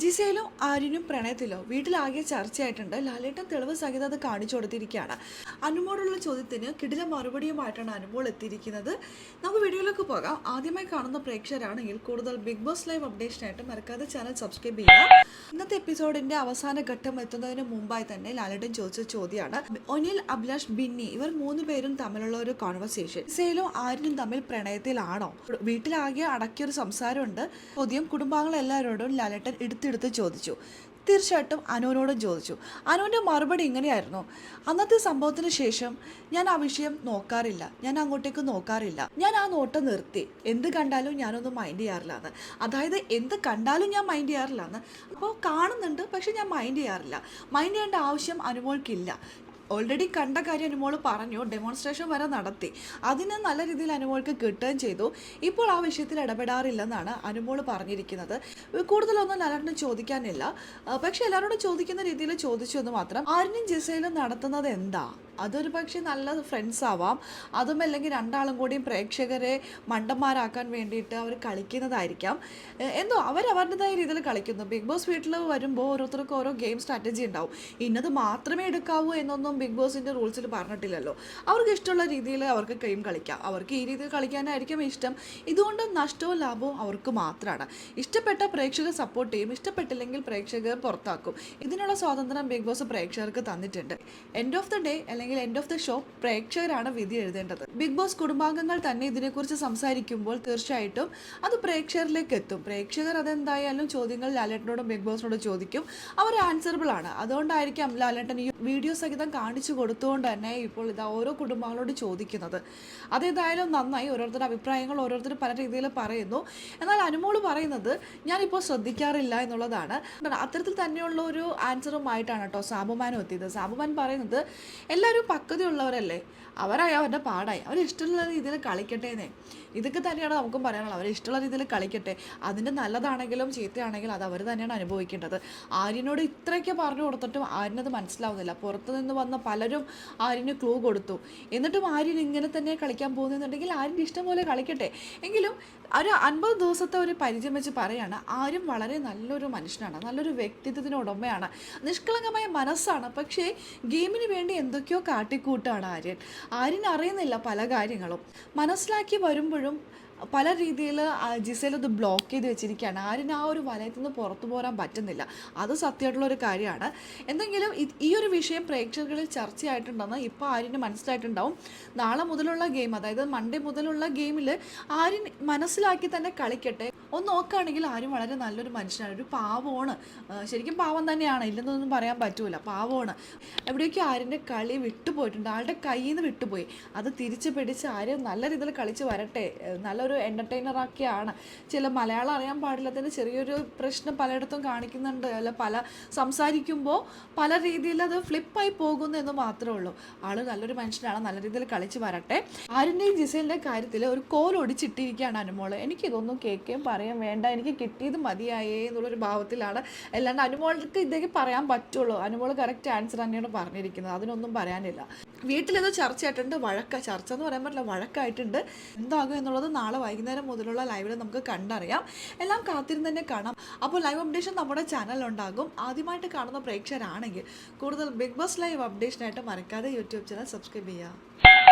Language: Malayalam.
ജിസയിലും ആര്യനും പ്രണയത്തിലോ വീട്ടിലാകെ ചർച്ചയായിട്ടുണ്ട്. ലാലേട്ടൻ തെളിവ് സഹിതം അത് കാണിച്ചു കൊടുത്തിരിക്കുകയാണ്. അനുമോടുള്ള ചോദ്യത്തിന് കിടില മറുപടിയുമായിട്ടാണ് അനുമോൾ എത്തിയിരിക്കുന്നത്. നമുക്ക് വീഡിയോയിലേക്ക് പോകാം. ആദ്യമായി കാണുന്ന പ്രേക്ഷകരാണെങ്കിൽ കൂടുതൽ ബിഗ് ബോസ് ലൈവ് അപ്ഡേഷനായിട്ട് മറക്കാതെ ചാനൽ സബ്സ്ക്രൈബ് ചെയ്യുക. ഇന്നത്തെ എപ്പിസോഡിന്റെ അവസാന ഘട്ടം എത്തുന്നതിന് മുമ്പായി തന്നെ ലാലേട്ടൻ ചോദിച്ച ചോദ്യമാണ്. ഒനിൽ അഭിലാഷ് ബിന്നി ഇവർ മൂന്ന് പേരും തമ്മിലുള്ള ഒരു കോൺവെർസേഷൻ ജിസയിലും ആര്യനും തമ്മിൽ പ്രണയത്തിലാണോ? വീട്ടിലാകെ അടക്കിയൊരു സംസാരമുണ്ട്. ചോദ്യം കുടുംബാംഗങ്ങളെല്ലാവരോടും ലാലേട്ടൻ എടുത്തെടുത്ത് ചോദിച്ചു. തീർച്ചയായിട്ടും അനുവിനോടും ചോദിച്ചു. അനുവിന്റെ മറുപടി ഇങ്ങനെയായിരുന്നു. അന്നത്തെ സംഭവത്തിന് ശേഷം ഞാൻ ആ വിഷയം നോക്കാറില്ല. ഞാൻ അങ്ങോട്ടേക്ക് നോക്കാറില്ല. ഞാൻ ആ നോട്ടം നിർത്തി. എന്ത് കണ്ടാലും ഞാനൊന്നും മൈൻഡ് ചെയ്യാറില്ല എന്ന് അതായത് എന്ത് കണ്ടാലും ഞാൻ മൈൻഡ് ചെയ്യാറില്ല എന്ന് അപ്പോൾ കാണുന്നുണ്ട് പക്ഷെ ഞാൻ മൈൻഡ് ചെയ്യാറില്ല. മൈൻഡ് ചെയ്യേണ്ട ആവശ്യം അനുമോൾക്കില്ല. ഓൾറെഡി കണ്ട കാര്യം അനുമോൾ പറഞ്ഞു ഡെമോൺസ്ട്രേഷൻ വരെ നടത്തി. അതിന് നല്ല രീതിയിൽ അനുമോൾക്ക് കിട്ടുകയും ചെയ്തു. ഇപ്പോൾ ആ വിഷയത്തിൽ ഇടപെടാറില്ലെന്നാണ് അനുമോൾ പറഞ്ഞിരിക്കുന്നത്. കൂടുതലൊന്നും എല്ലാവരോടും ചോദിക്കാനില്ല. പക്ഷെ എല്ലാവരോടും ചോദിക്കുന്ന രീതിയിൽ ചോദിച്ചു എന്ന് മാത്രം. ആരിനും ജിസയിലും നടത്തുന്നത് എന്താ? അതൊരു പക്ഷേ നല്ല ഫ്രണ്ട്സ് ആവാം. അതും അല്ലെങ്കിൽ രണ്ടാളും കൂടിയും പ്രേക്ഷകരെ മണ്ടന്മാരാക്കാൻ വേണ്ടിയിട്ട് അവർ കളിക്കുന്നതായിരിക്കാം. എന്തോ അവർ അവരുടേതായ രീതിയിൽ കളിക്കുന്നു. ബിഗ് ബോസ് വീട്ടിൽ വരുമ്പോൾ ഓരോരുത്തർക്കും ഓരോ ഗെയിം സ്ട്രാറ്റജി ഉണ്ടാവും. ഇന്നത് മാത്രമേ എടുക്കാവൂ എന്നൊന്നും ബിഗ് ബോസിന്റെ റൂൾസിൽ പറഞ്ഞിട്ടില്ലല്ലോ. അവർക്ക് ഇഷ്ടമുള്ള രീതിയിൽ അവർക്ക് ഗെയിം കളിക്കാം. അവർക്ക് ഈ രീതിയിൽ കളിക്കാനായിരിക്കും ഇഷ്ടം. ഇതുകൊണ്ട് നഷ്ടവും ലാഭവും അവർക്ക് മാത്രമാണ് ഇഷ്ടപ്പെട്ട പ്രേക്ഷകർ സപ്പോർട്ട് ചെയ്യും. ഇഷ്ടപ്പെട്ടില്ലെങ്കിൽ പ്രേക്ഷകർ പുറത്താക്കും. ഇതിനുള്ള സ്വാതന്ത്ര്യം ബിഗ് ബോസ് പ്രേക്ഷകർക്ക് തന്നിട്ടുണ്ട്. എൻഡ് ഓഫ് ദ ഡേ അല്ലെങ്കിൽ എൻഡ് ഓഫ് ദ ഷോ പ്രേക്ഷകരാണ് വിധി എഴുതേണ്ടത്. ബിഗ് ബോസ് കുടുംബാംഗങ്ങൾ തന്നെ ഇതിനെക്കുറിച്ച് സംസാരിക്കുമ്പോൾ തീർച്ചയായിട്ടും അത് പ്രേക്ഷകരിലേക്ക് എത്തും. പ്രേക്ഷകർ അതെന്തായാലും ചോദ്യങ്ങൾ ലാലേട്ടനോടും ബിഗ് ബോസിനോടും ചോദിക്കും. അവർ ആൻസറബിൾ ആണ്. അതുകൊണ്ടായിരിക്കാം ലാലേട്ടൻ ഈ വീഡിയോ സഹിതം കാണിച്ചു കൊടുത്തുകൊണ്ട് തന്നെ ഇപ്പോൾ ഇതാ ഓരോ കുടുംബങ്ങളോട് ചോദിക്കുന്നത്. അതേതായാലും നന്നായി ഓരോരുത്തരുടെ അഭിപ്രായങ്ങൾ ഓരോരുത്തർ പല രീതിയിൽ പറയുന്നു. എന്നാൽ അനുമോൾ പറയുന്നത് ഞാനിപ്പോൾ ശ്രദ്ധിക്കാറില്ല എന്നുള്ളതാണ്. അത്തരത്തിൽ തന്നെയുള്ള ഒരു ആൻസറുമായിട്ടാണ് കേട്ടോ സാബുമാനും എത്തിയത്. സാബുമാൻ പറയുന്നത് എല്ലാവരും പക്വതയുള്ളവരല്ലേ? അവരായി അവരുടെ പാടായി. അവർ ഇഷ്ടമുള്ള രീതിയിൽ കളിക്കട്ടെ എന്നേ ഇതൊക്കെ തന്നെയാണ് നമുക്കും പറയാനുള്ളത്. അവർ ഇഷ്ടമുള്ള രീതിയിൽ കളിക്കട്ടെ. അതിന്റെ നല്ലതാണെങ്കിലും ചീത്തയാണെങ്കിലും അത് അവർ തന്നെയാണ് അനുഭവിക്കേണ്ടത്. ആര്യനോട് ഇത്രയൊക്കെ പറഞ്ഞു കൊടുത്തിട്ടും ആര്യനത് മനസ്സിലാവുന്നില്ല. പുറത്തു നിന്ന് വന്ന പലരും ആര്യന് ക്ലൂ കൊടുത്തു. എന്നിട്ടും ആര്യൻ ഇങ്ങനെ തന്നെ കളിക്കാൻ പോകുന്നുണ്ടെങ്കിൽ ആര്യന്റെ ഇഷ്ടം പോലെ കളിക്കട്ടെ. എങ്കിലും ഒരു അൻപത് ദിവസത്തെ ഒരു പരിചയം വെച്ച് പറയാണ് ആര്യം വളരെ നല്ലൊരു മനുഷ്യനാണ്. നല്ലൊരു വ്യക്തിത്വത്തിന് ഉടമയാണ് നിഷ്കളങ്കമായ മനസ്സാണ്. പക്ഷേ ഗെയിമിന് വേണ്ടി എന്തൊക്കെയോ കാട്ടിക്കൂട്ടാണ് ആര്യൻ. ആര്യൻ അറിയുന്നില്ല പല കാര്യങ്ങളും. മനസ്സിലാക്കി വരുമ്പോഴും പല രീതിയിൽ ജിസയിൽ അത് ബ്ലോക്ക് ചെയ്ത് വെച്ചിരിക്കുകയാണ്. ആരും ആ ഒരു വലയത്തിൽ നിന്ന് പുറത്തു പോരാൻ പറ്റുന്നില്ല. അത് സത്യമായിട്ടുള്ള ഒരു കാര്യമാണ്. എന്തെങ്കിലും ഈ ഒരു വിഷയം പ്രേക്ഷകരിൽ ചർച്ചയായിട്ടുണ്ടെന്ന് ഇപ്പോൾ ആര്യന് മനസ്സിലായിട്ടുണ്ടാവും. നാളെ മുതലുള്ള ഗെയിം അതായത് മൺഡേ മുതലുള്ള ഗെയിമിൽ ആര്യൻ മനസ്സിലാക്കി തന്നെ കളിക്കട്ടെ. ഒന്ന് നോക്കുകയാണെങ്കിൽ ആരും വളരെ നല്ലൊരു മനുഷ്യനാണ്. ഒരു പാവമാണ്. ശരിക്കും പാവം തന്നെയാണ്. ഇല്ലെന്നൊന്നും പറയാൻ പറ്റൂല. പാവമാണ്. എവിടെയൊക്കെ ആര്യന്റെ കളി വിട്ടുപോയിട്ടുണ്ട്. ആളുടെ കയ്യിൽ നിന്ന് വിട്ടുപോയി. അത് തിരിച്ചു പിടിച്ച് ആര്യം നല്ല രീതിയിൽ കളിച്ച് വരട്ടെ. ഏ, നല്ലൊരു എന്റർടൈനറാക്കിയാണ് ചില മലയാളം അറിയാൻ പാടില്ലാത്തതിന്റെ ചെറിയൊരു പ്രശ്നം പലയിടത്തും കാണിക്കുന്നുണ്ട്. അല്ല പല സംസാരിക്കുമ്പോൾ പല രീതിയിൽ അത് ഫ്ലിപ്പായി പോകുന്നു എന്ന് മാത്രമേ ഉള്ളൂ. ആൾ നല്ലൊരു മനുഷ്യനാണ് നല്ല രീതിയിൽ കളിച്ച് വരട്ടെ. ആരുടെയും ജിസലിന്റെ കാര്യത്തിൽ ഒരു കോൽ ഒടിച്ചിട്ടിരിക്കുകയാണ് അനുമോൾ. എനിക്കിതൊന്നും കേൾക്കുകയും പറയാൻ വേണ്ട എനിക്ക് കിട്ടിയത് മതിയായേ എന്നുള്ളൊരു ഭാവത്തിലാണ്. അല്ലാണ്ട് അനുമോൾക്ക് ഇതൊക്കെ പറയാൻ പറ്റുള്ളൂ. അനുമോൾ കറക്റ്റ് ആൻസർ തന്നെയാണ് പറഞ്ഞിരിക്കുന്നത്. അതിനൊന്നും പറയാനില്ല. വീട്ടിലേതോ ചർച്ചയായിട്ടുണ്ട് വഴക്ക. ചർച്ച എന്ന് പറയാൻ പറ്റില്ല വഴക്കായിട്ടുണ്ട്. എന്താകും എന്നുള്ളത് നാളെ വൈകുന്നേരം മുതലുള്ള ലൈവിൽ നമുക്ക് കണ്ടറിയാം. എല്ലാം കാത്തിരുന്ന് തന്നെ കാണാം. അപ്പോൾ ലൈവ് അപ്ഡേഷൻ നമ്മുടെ ചാനലുണ്ടാകും ആദ്യമായിട്ട് കാണുന്ന പ്രേക്ഷകരാണെങ്കിൽ കൂടുതൽ ബിഗ് ബോസ് ലൈവ് അപ്ഡേഷനായിട്ട് മറക്കാതെ യൂട്യൂബ് ചാനൽ സബ്സ്ക്രൈബ് ചെയ്യുക.